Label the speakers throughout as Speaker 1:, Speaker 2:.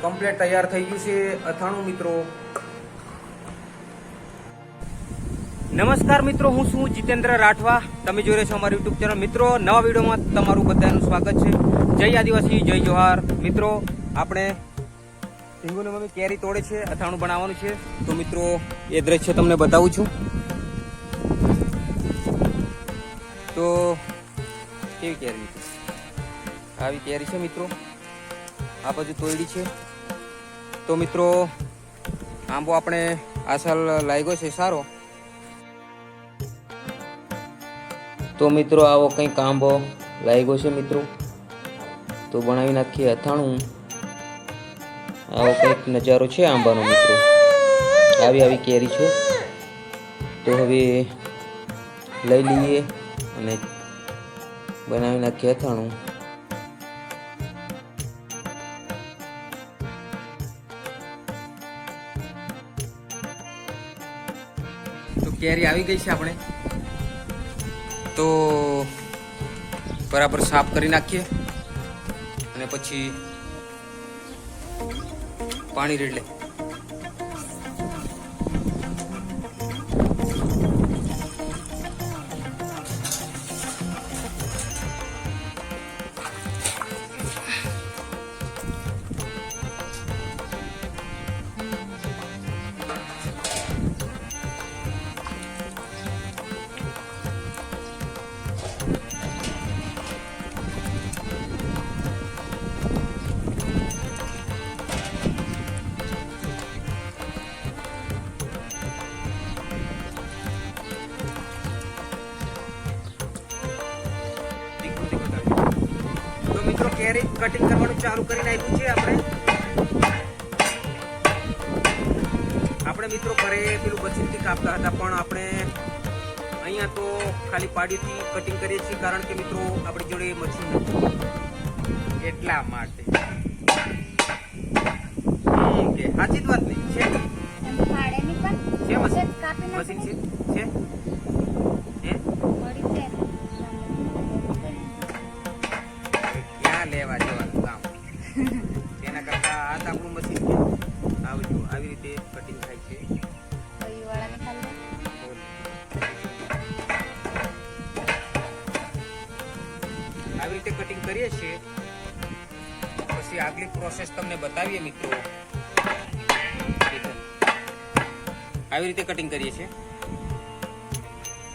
Speaker 1: Complete તૈયાર થઈ ગયું છે અથાણું મિત્રો. નમસ્કાર મિત્રો, હું છું જીતેન્દ્ર રાઠવા. તમે જોઈ રહ્યા છો અમારું યુટ્યુબ ચેનલ મિત્રો, નવા વિડીયોમાં તમારું બધાનું સ્વાગત છે. જય આદિવાસી, જય જોહાર. મિત્રો, આપણે સિંગુની મમ્મી કેરી તોડે છે, અથાણું બનાવવાનું છે. તો મિત્રો, એ દ્રશ્ય તમને બતાવું છું. તો કેવી કેરી? આવી કેરી છે મિત્રો. આ બાજુ તોયડી છે. તો મિત્રો, આંબો આપણે આ સાલ લાગ્યો છે સારો. તો મિત્રો, આવો કંઈક આંબો લાગ્યો છે મિત્રો. તો બનાવી નાખીએ અથાણું. આવો કંઈક નજારો છે આંબાનો મિત્રો. આવી આવી કેરી છે. તો હવે લઈ લઈએ અને બનાવી નાખીએ અથાણું. કેરી આવી ગઈ છે આપણે. તો બરાબર સાફ કરી નાખીએ. અને પછી પાણી રેડ લે. કટિંગ કરવાનું ચાલુ કરી નાખ્યું છે આપણે. આપણે મિત્રો ઘરે પેલું બચીથી કાપતા હતા પણ આપણે અહીંયા તો ખાલી પાડીથી કટિંગ કરીએ છીએ કારણ કે મિત્રો આપણી જોડે મશીન નથી. એટલા માટે. સાચી જ વાત નહીં છે? મશીન
Speaker 2: છે,
Speaker 1: મશીન છે? રીતે કટિંગ થાય છે. આવી રીતે કટિંગ કરીએ છીએ. પછી આગલી પ્રોસેસ તમને બતાવીએ મિત્રો. આવી રીતે કટિંગ કરીએ છીએ.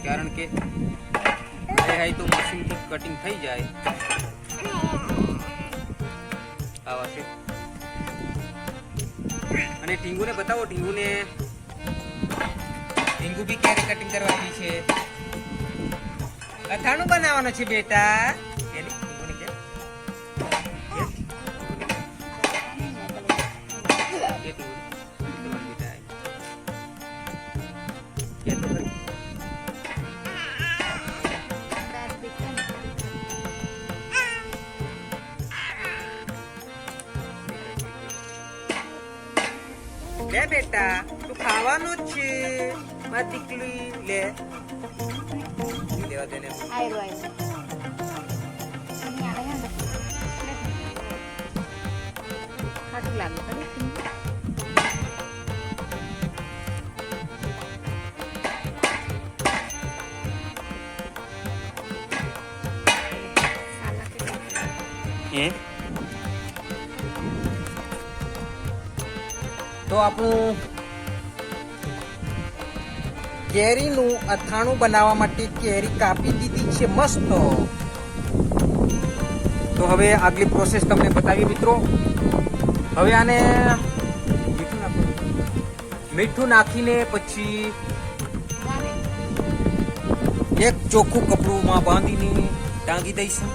Speaker 1: કારણ કે હાઈ તો મશીનથી કટિંગ થઈ જાય. આવા છે. અને ટીંગુને બતાવો ટીંગુને ટીંગુ બી ક્યારે કટિંગ કરવાની છે? અથાણું બનાવવાનું છે બેટા. લે બેટા? તું ખાવાનું જ છે. મારી દીકરી લે. લેવા દેને આવ્યો
Speaker 2: આયરો,
Speaker 1: તો આપણું કેરીનું અથાણું બનાવવા માટે કેરી કાપી દીધી છે મસ્ત. તો હવે આગલી પ્રોસેસ તમને બતાવી મિત્રો. હવે આને મીઠું નાખીને પછી એક ચોખ્ખું કપડુંમાં બાંધીને ટાંગી દઈશું.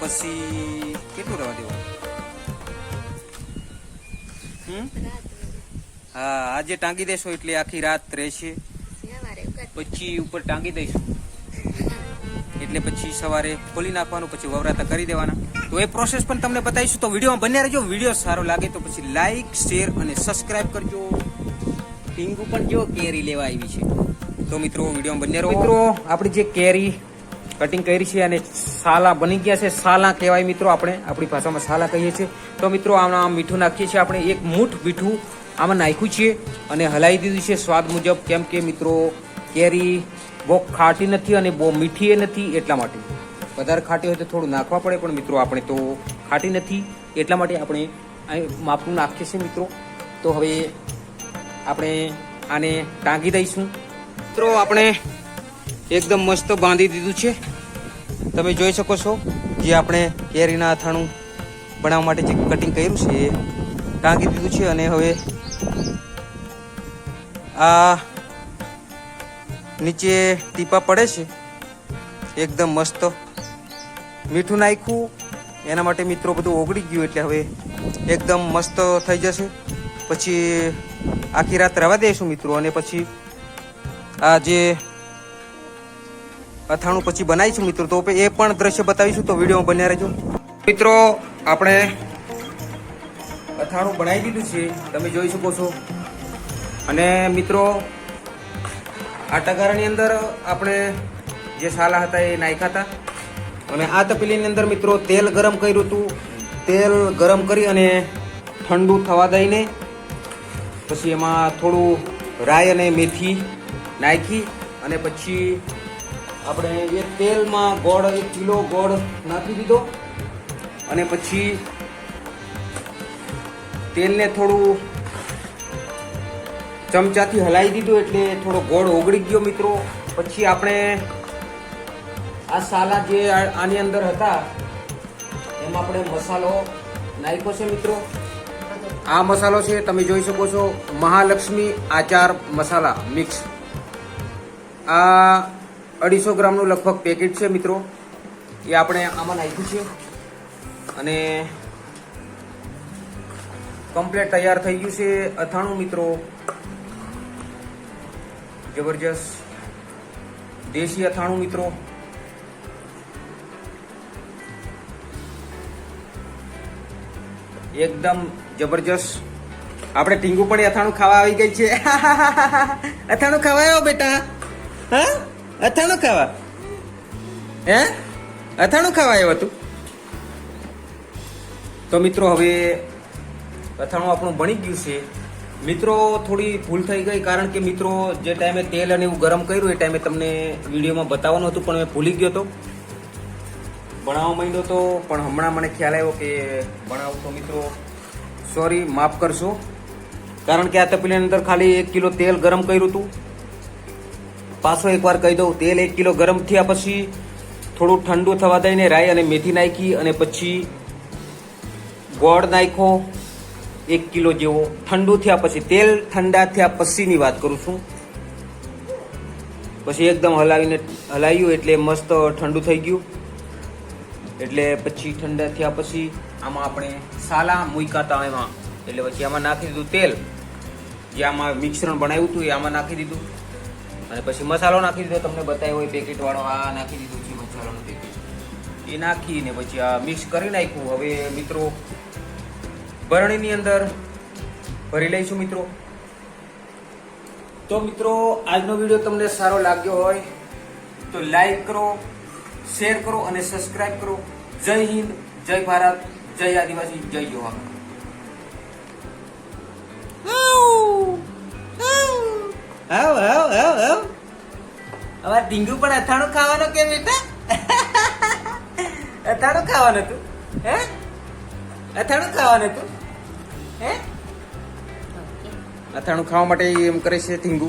Speaker 1: પછી કેટલું રહેવા દેવાનું હા આજે ટાંગી દેશો એટલે આખી રાત રહેશે. પછી ઉપર ટાંગી દઈશું. એટલે પછી સવારે ખોલી નાખવાનું પછી વવરાતા કરી દેવાના. તો એ પ્રોસેસ પણ તમને બતાવીશું. તો વિડીયોમાં બન્યા રહેજો. વીડિયો સારો લાગે તો પછી લાઈક શેર અને સબસ્ક્રાઇબ કરજો. ટીંગુ પણ જો કેરી લેવા આવી છે. તો મિત્રો વિડીયોમાં બન્યા રહો. મિત્રો આપણી જે કેરી કટિંગ કરી છે અને સાલા બની ગયા છે. સાલા કહેવાય મિત્રો આપણે. આપણી ભાષામાં સાલા કહીએ છીએ. તો મિત્રો, આમાં મીઠું નાખીએ છીએ આપણે. એક મૂઠ મીઠું આમાં નાખ્યું છે અને હલાવી દીધું છે. સ્વાદ મુજબ કેમ કે મિત્રો, કેરી બહુ ખાટી નથી અને બહુ મીઠી નથી એટલા માટે. વધારે ખાટી હોય તો થોડું નાખવા પડે, પણ મિત્રો, આપણે તો ખાટી નથી એટલા માટે આપણે માપનું નાખીએ છીએ મિત્રો. તો હવે આપણે આને ટાંકી દઈશું. મિત્રો, આપણે એકદમ મસ્ત બાંધી દીધું છે. તમે જોઈ શકો છો જે આપણે કેરીના અથાણું બનાવવા માટે જે કટિંગ કર્યું છે એ ટાંકી દીધું છે અને હવે આ નીચે ટીપા પડે છે. એકદમ મસ્ત મીઠું નાખ્યું. એના માટે મિત્રો બધું ઓગળી ગયું એટલે હવે એકદમ મસ્ત થઈ જશે. પછી આખી રાત રવા દઈશું મિત્રો અને પછી આ જે અથાણું પછી બનાવીશું મિત્રો. તો એ પણ દ્રશ્ય બતાવીશું. તો વિડીયોમાં બન્યા રહેજો. મિત્રો, આપણે અથાણું બનાવી દીધું છે. તમે જોઈ શકો છો. અને મિત્રો આ ટગારાની અંદર આપણે જે સાલા હતા એ નાખ્યા હતા. અને આ તપેલીની અંદર મિત્રો તેલ ગરમ કર્યું હતું. તેલ ગરમ કરી અને ઠંડુ થવા દઈને પછી એમાં થોડું રાઈ અને મેથી નાખી અને પછી આપણે એ તેલમાં ગોળ, એક કિલો ગોળ નાખી દીધો. અને પછી તેલને થોડું ચમચાથી હલાવી દીધું એટલે થોડો ગોળ ઓગળી ગયો મિત્રો. પછી આપણે આ સાલા જે આની અંદર હતા, એમાં આપણે મસાલો નાખ્યો છે મિત્રો. આ મસાલો છે, તમે જોઈ શકો છો, મહાલક્ષ્મી આચાર મસાલા મિક્સ. આ અઢીસો ગ્રામનું લગભગ પેકેટ છે મિત્રો. એ આપણે આમાં નાખ્યું છે. અને કમ્પ્લેટ તૈયાર થઈ ગયું છે અથાણું, મિત્રો. જબરજસ્ત. દેશી અથાણું, મિત્રો. એકદમ જબરજસ્ત. આપણે ટીંગુ પણ અથાણું ખાવા આવી ગઈ છે. અથાણું ખાવા આવ્યો બેટા. હા? અથાણું ખાવા. હે? અથાણું ખાવા આવ્યો તું? તો મિત્રો હવે અથાણું આપણું બની ગયું છે. મિત્રો થોડી ભૂલ થઈ ગઈ કારણ કે મિત્રો જે ટાઈમે તેલ અને એવું ગરમ કર્યું એ ટાઈમે તમને વિડીયોમાં બતાવવાનું હતું, પણ મેં ભૂલી ગયો હતો ભણાવવા માંડ્યો હતો પણ હમણાં મને ખ્યાલ આવ્યો કે ભણાવું તો મિત્રો. સોરી માફ કરશો. કારણ કે આ તપેલીની અંદર ખાલી એક કિલો તેલ ગરમ કર્યું હતું પાછો એકવાર કહી દઉં, તેલ એક કિલો ગરમ થયા પછી થોડું ઠંડુ થવા દઈને રાઈ અને મેથી નાખી અને પછી ગોળ નાખ્યો, એક કિલો જેવો. ઠંડુ થયા પછી, તેલ ઠંડા થયા પછીની વાત કરું છું. પછી એકદમ હલાવીને હલાવ્યું એટલે મસ્ત ઠંડુ થઈ ગયું. એટલે પછી ઠંડા થયા પછી આમાં આપણે સાલા મૂક્યા હતા એમાં. એટલે પછી આમાં નાખી દીધું તેલ. જે આમાં મિશ્રણ બનાવ્યું હતું એ આમાં નાખી દીધું. અને પછી મસાલો નાખી દીધો તમને બતાવ્યો હોય પેકેટ વાળો આ નાખી દીધું છે મસાલાનું પેકેટ એ નાખીને પછી આ મિક્સ કરી નાખ્યું. હવે મિત્રો, ભરણીની અંદર ભરી લઈશું મિત્રો. તો મિત્રો, આજનો વીડિયો તમને સારો લાગ્યો હોય તો લાઈક કરો શેર કરો અને સબસ્ક્રાઈબ કરો. જય હિન્દ, જય ભારત, જય આદિવાસી, જય જોવા હવે ધીંગું પણ અથાણું ખાવાનો કે બેટા? અથાણું ખાવાનું તું હે? અથાણું ખાવાનું તું હે? અથાણું ખાવા માટે એમ કરે છે ટીંગુ